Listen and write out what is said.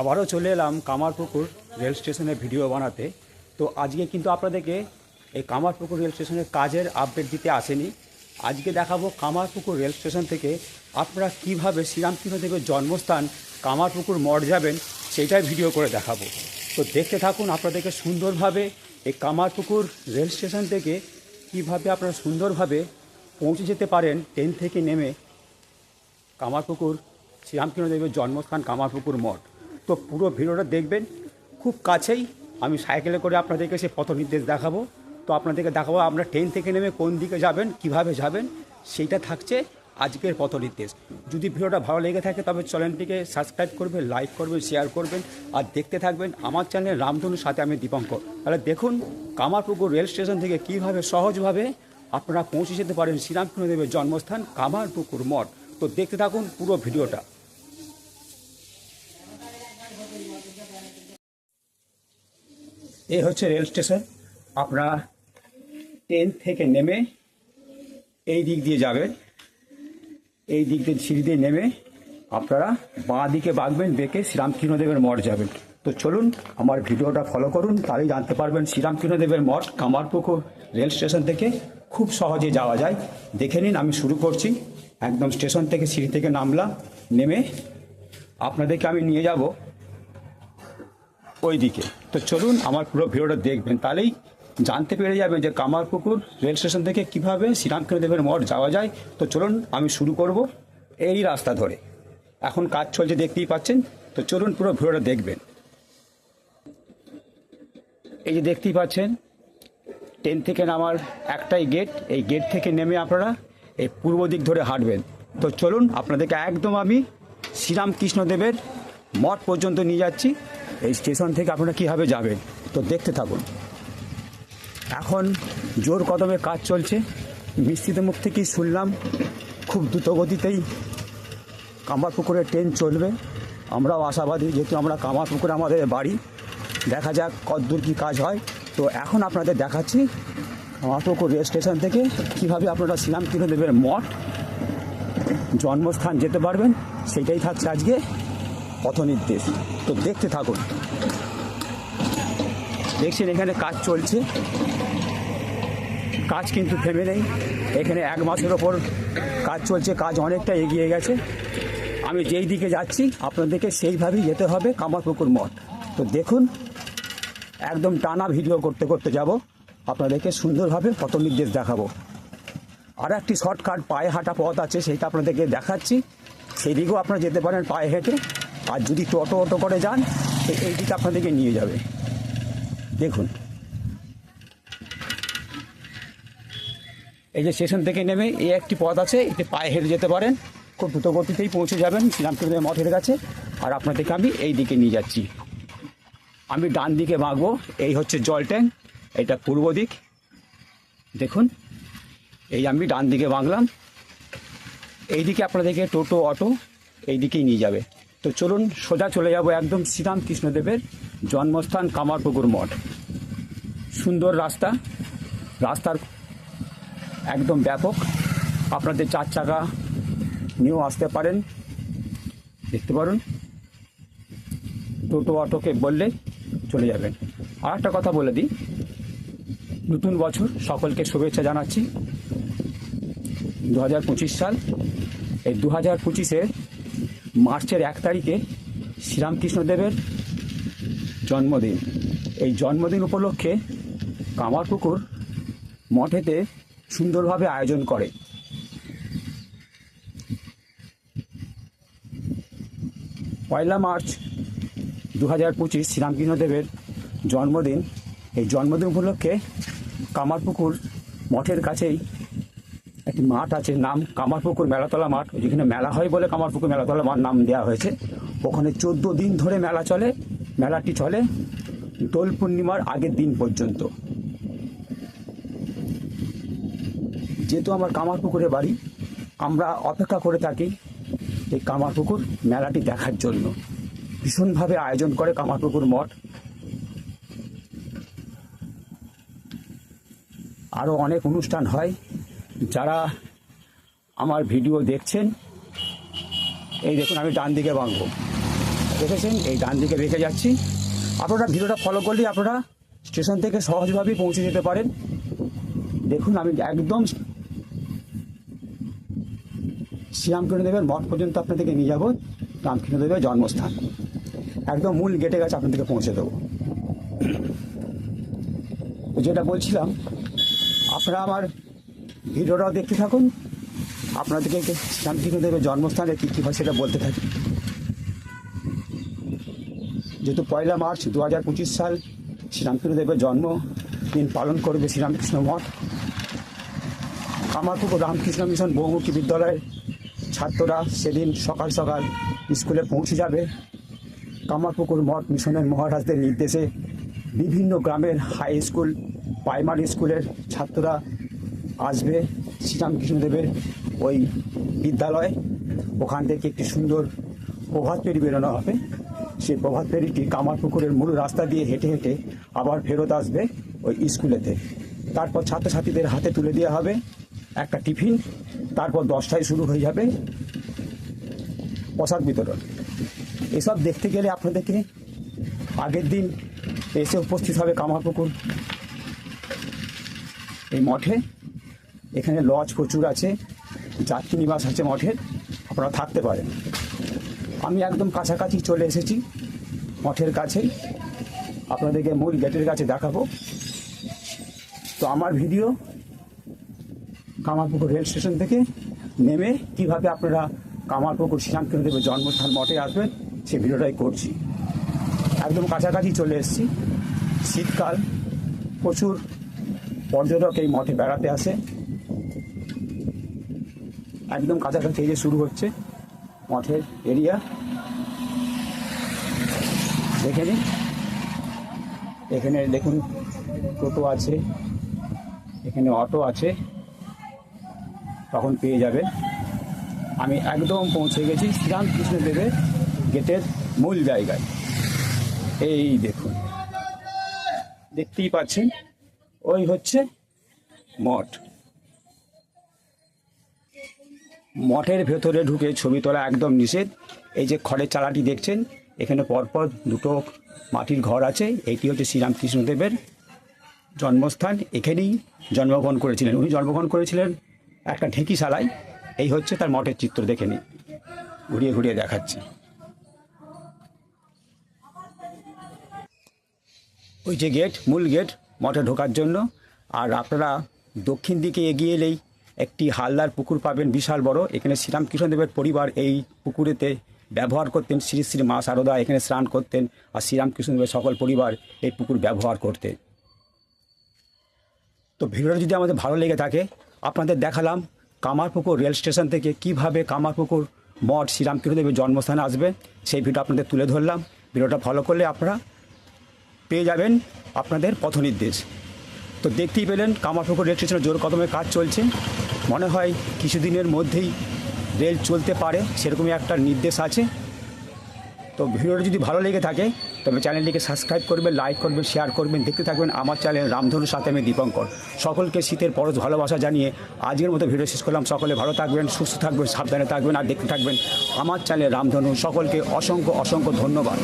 আবারও চলে এলাম কামারপুকুর রেল স্টেশনে ভিডিও বানাতে। তো আজকে কিন্তু আপনাদেরকে এই কামারপুকুর রেল স্টেশনের কাজের আপডেট দিতে আসেনি। আজকে দেখাবো কামারপুকুর রেল স্টেশন থেকে আপনারা কীভাবে শ্রীরামকৃষ্ণদেবের জন্মস্থান কামারপুকুর মঠ যাবেন সেইটাই ভিডিও করে দেখাবো। তো দেখতে থাকুন আপনাদেরকে সুন্দরভাবে এই কামারপুকুর রেল স্টেশন থেকে কীভাবে আপনারা সুন্দরভাবে পৌঁছে যেতে পারেন ট্রেন থেকে নেমে কামারপুকুর শ্রীরামকৃষ্ণদেবের জন্মস্থান কামারপুকুর মঠ। তো পুরো ভিডিওটা দেখবেন। খুব কাছেই আমি সাইকেলে করে আপনাদেরকে সে পথ নির্দেশ দেখাবো। তো আপনাদেরকে দেখাবো আপনারা ট্রেন থেকে নেমে কোন দিকে যাবেন, কীভাবে যাবেন, সেইটা থাকছে আজকের পথ নির্দেশ। যদি ভিডিওটা ভালো লেগে থাকে তবে চ্যানেলটিকে সাবস্ক্রাইব করবেন লাইক করবেন শেয়ার করবেন আর দেখতে থাকবেন আমার চ্যানেল রামধনুর সাথে আমি দীপঙ্কর। তাহলে দেখুন কামারপুকুর রেল স্টেশন থেকে কীভাবে সহজভাবে আপনারা পৌঁছে যেতে পারেন শ্রীরামকৃষ্ণদেবের জন্মস্থান কামারপুকুর মঠ তো দেখতে থাকুন পুরো ভিডিওটা। এই হচ্ছে রেল স্টেশন। আপনারা ট্রেন থেকে নেমে এই দিক দিয়ে যাবেন। এই দিক দিয়ে সিঁড়ি দিয়ে নেমে আপনারা বাঁ দিকে বাঁকবেন, বেঁকে শ্রীরামকৃষ্ণদেবের মঠ যাবেন। তো চলুন, আমার ভিডিওটা ফলো করুন, তাহলেই জানতে পারবেন শ্রীরামকৃষ্ণদেবের মঠ কামারপুকুর রেল স্টেশন থেকে খুব সহজে যাওয়া যায়। দেখে নিন, আমি শুরু করছি। একদম স্টেশন থেকে সিঁড়ি থেকে নামলাম, নেমে আপনাদেরকে আমি নিয়ে যাব ওই দিকে। তো চলুন আমার পুরো ভিডিওটা দেখবেন। তাহলেই জানতে পেরে যাবেন যে কামারপুকুর রেল স্টেশন থেকে কীভাবে কীভাবে শ্রীরামকৃষ্ণদেবের মঠ যাওয়া যায়। তো চলুন আমি শুরু করব এই রাস্তা ধরে। এখন কাজ চলছে, দেখতেই পাচ্ছেন। তো চলুন পুরো ভিডিওটা দেখবেন। এই যে দেখতেই পাচ্ছেন, ট্রেন থেকে নামার একটাই গেট এই গেট থেকে নেমে আপনারা এই পূর্ব দিক ধরে হাঁটবেন। তো চলুন আপনাদেরকে একদম আমি শ্রীরামকৃষ্ণদেবের মঠ পর্যন্ত নিয়ে যাচ্ছি। এই স্টেশন থেকে আপনারা কীভাবে যাবেন? তো দেখতে থাকুন। এখন জোর কদমে কাজ চলছে। মিস্ত্রিদের মুখ থেকেই শুনলাম, খুব দ্রুত গতিতেই কামারপুকুরে ট্রেন চলবে। আমরাও আশাবাদী, যেহেতু আমরা কামারপুকুরে আমাদের বাড়ি, দেখা যাক কতদূর কী কাজ হয়। তো এখন আপনাদের দেখাচ্ছি কামারপুকুর রেল স্টেশন থেকে কীভাবে আপনারা শ্রীরামকৃষ্ণদেবের মঠ। জন্মস্থান যেতে পারবেন, সেটাই থাকছে আজকে। পথ নির্দেশ তো দেখতে থাকুন। দেখছেন, এখানে কাজ চলছে। কাজ কিন্তু থেমে নেই। এখানে এক মাসের ওপর কাজ চলছে, কাজ অনেকটা এগিয়ে গেছে। আমি যেই দিকে যাচ্ছি, আপনাদেরকে সেইভাবেই যেতে হবে, কামারপুকুর মঠ। তো দেখুন, একদম টানা ভিডিও করতে করতে যাব। আপনাদেরকে সুন্দরভাবে পথ নির্দেশ দেখাবো। আর একটি শর্টকাট পায়ে হাঁটা পথ আছে সেইটা আপনাদেরকে দেখাচ্ছি। সেই দিকেও আপনারা যেতে পারেন পায়ে হেঁটে। আর যদি টোটো অটো করে যান এই দিকে আপনাদেরকে নিয়ে যাবে। দেখুন। এই যে স্টেশন থেকে নেমে এই একটি পথ আছে, এতে পায়ে হেঁটে যেতে পারেন। খুব দ্রুত গতিতেই পৌঁছে যাবেন শ্রীরামকৃষ্ণের মঠের কাছে। আর আপনাদেরকে আমি এই দিকে নিয়ে যাচ্ছি। আমি ডান দিকে বাঁকবো এই হচ্ছে জল ট্যাঙ্ক, এটা পূর্ব দিক। দেখুন, এই আমি ডান দিকে বাঁকলাম এই দিকে আপনাদেরকে টোটো, অটো এই দিকেই নিয়ে যাবে। তো চলুন সোজা চলে যাব একদম শ্রীরামকৃষ্ণদেবের জন্মস্থান কামারপুকুর মঠ। সুন্দর রাস্তা, রাস্তার একদম ব্যাপক। আপনাদের চার চাকা নিয়েও আসতে পারেন। দেখতে পারুন। টোটো, অটোকে বললে চলে যাবেন। আর একটা কথা বলে দিই। নতুন বছর সকলকে শুভেচ্ছা জানাচ্ছি। দু হাজার পঁচিশ সাল, এই দু হাজার পঁচিশে মার্চের এক তারিখে শ্রীরামকৃষ্ণদেবের জন্মদিন। এই জন্মদিন উপলক্ষে কামারপুকুর মঠেতে সুন্দরভাবে আয়োজন করে। পয়লা মার্চ দু হাজার পঁচিশ শ্রীরামকৃষ্ণদেবের জন্মদিন। এই জন্মদিন উপলক্ষে কামারপুকুর মঠের কাছেই একটি মাঠ আছে, নাম কামারপুকুর মেলাতলা মাঠ। যেখানে মেলা হয় বলে কামারপুকুর মেলাতলা মাঠ নাম দেওয়া হয়েছে। ওখানে চোদ্দ দিন ধরে মেলা চলে, মেলাটি চলে দোল পূর্ণিমার আগের দিন পর্যন্ত। যেহেতু আমার কামারপুকুরে বাড়ি, আমরা অপেক্ষা করে থাকি এই কামারপুকুর মেলাটি দেখার জন্য। ভীষণভাবে আয়োজন করে কামারপুকুর মঠ। আরও অনেক অনুষ্ঠান হয়। যারা আমার ভিডিও দেখছেন, এই দেখুন আমি ডান দিকে বাঁকবো দেখেছেন? এই ডান দিকে রেখে যাচ্ছি। আপনারা ভিডিওটা ফলো করলেই আপনারা স্টেশন থেকে সহজভাবেই পৌঁছে যেতে পারেন। দেখুন, আমি একদম শ্রীরামকৃষ্ণদেবের মঠ পর্যন্ত আপনাদেরকে নিয়ে যাব। রামকৃষ্ণদেবের জন্মস্থান। একদম মূল গেটে কাছে আপনাদেরকে পৌঁছে দেবো। যেটা বলছিলাম, আপনারা আমার ভিডিওটাও দেখতে থাকুন। আপনাদেরকে শ্রীরামকৃষ্ণদেবের জন্মস্থানে কী কী হয় সেটা বলতে থাকি। যেহেতু পয়লা মার্চ দু হাজার পঁচিশ সাল শ্রীরামকৃষ্ণদেবের জন্মদিন পালন করবে শ্রীরামকৃষ্ণ মঠ। কামারপুকুর রামকৃষ্ণ মিশন বহুমুখী বিদ্যালয়ের ছাত্ররা সেদিন সকাল সকাল স্কুলে পৌঁছে যাবে। কামারপুকুর মঠ মিশনের মহারাজদের নির্দেশে বিভিন্ন গ্রামের হাই স্কুল, প্রাইমারি স্কুলের ছাত্ররা আসবে শ্রীরামকৃষ্ণদেবের ওই বিদ্যালয়। ওখান থেকে একটি সুন্দর প্রভাত ফেরি বেরোনো হবে। সেই প্রভাত ফেরিটি কামারপুকুরের মূল রাস্তা দিয়ে হেঁটে হেঁটে আবার ফেরত আসবে ওই স্কুলেতে। তারপর ছাত্রছাত্রীদের হাতে তুলে দেওয়া হবে একটা টিফিন। তারপর দশটায় শুরু হয়ে যাবে প্রসাদ বিতরণ। এসব দেখতে গেলে আপনাদেরকে আগের দিন এসে উপস্থিত হবে কামারপুকুর এই মঠে। এখানে লজ প্রচুর আছে, যাত্রী নিবাস আছে মঠের, আপনারা থাকতে পারেন। আমি একদম কাছাকাছি চলে এসেছি মঠের কাছেই আপনাদেরকে মূল গেটের কাছে দেখাবো। তো আমার ভিডিও কামারপুকুর রেল স্টেশন থেকে নেমে কীভাবে আপনারা কামারপুকুর শ্রীরামকৃষ্ণদেবের জন্মস্থান মঠে আসবেন সেই ভিডিওটাই করছি। একদম কাছাকাছি চলে এসেছি। শীতকাল, প্রচুর পর্যটক এই মঠে বেড়াতে আসে। একদম কাছাকাছি এই যে শুরু হচ্ছে মঠের এরিয়া। দেখে নিন। এখানে দেখুন টোটো আছে, এখানে অটো আছে, তখন পেয়ে যাবেন। আমি একদম পৌঁছে গেছি শ্রীরামকৃষ্ণ দেবের গেটের মূল জায়গায়। এই দেখুন, দেখতেই পাচ্ছেন, ওই হচ্ছে মঠ। মঠের ভেতরে ঢুকে ছবি তোলা একদম নিষেধ। এই যে খড়ের চালাটি দেখছেন, এখানে পরপর দুটো মাটির ঘর আছে, এইটি হচ্ছে শ্রীরামকৃষ্ণদেবের জন্মস্থান। এখানেই জন্মগ্রহণ করেছিলেন। উনি জন্মগ্রহণ করেছিলেন একটা ঢেঁকিশালায়। এই হচ্ছে তার মঠের চিত্র, দেখে নিন। ঘুরিয়ে ঘুরিয়ে দেখাচ্ছি। ওই যে গেট, মূল গেট, মঠে ঢোকার জন্য। আর আপনারা দক্ষিণ দিকে এগিয়ে এলেই একটি হালদার পুকুর পাবেন, বিশাল বড়। এখানে শ্রীরামকৃষ্ণদেবের পরিবার এই পুকুরেতে ব্যবহার করতেন। শ্রী শ্রী মা সারদা এখানে স্নান করতেন আর শ্রীরামকৃষ্ণদেবের সকল পরিবার এই পুকুর ব্যবহার করতেন। তো ভিডিওটা যদি আমাদের ভালো লেগে থাকে, আপনাদের দেখালাম কামারপুকুর রেল স্টেশন থেকে কীভাবে কামারপুকুর মঠ শ্রীরামকৃষ্ণদেবের জন্মস্থানে আসবে। সেই ভিডিও আপনাদের তুলে ধরলাম। ভিডিওটা ফলো করলে আপনারা পেয়ে যাবেন আপনাদের পথ নির্দেশ তো দেখতেই পেলেন, কামারপুকুর রেল স্টেশনে জোর কদমে কাজ চলছে। মনে হয় কিছুদিনের মধ্যেই রেল চলতে পারে, সেরকমই একটা নির্দেশ আছে। তো ভিডিওটা যদি ভালো লেগে থাকে, তবে চ্যানেলটিকে সাবস্ক্রাইব করবেন, লাইক করবেন, শেয়ার করবেন, দেখতে থাকবেন আমার চ্যানেল রামধনুর সাথে আমি দীপঙ্কর। সকলকে শীতের পরশ ভালোবাসা জানিয়ে আজকের মতো ভিডিও শেষ করলাম। সকলে ভালো থাকবেন, সুস্থ থাকবেন, সাবধানে থাকবেন, আর দেখতে থাকবেন আমার চ্যানেল রামধনু। সকলকে অসংখ্য অসংখ্য ধন্যবাদ।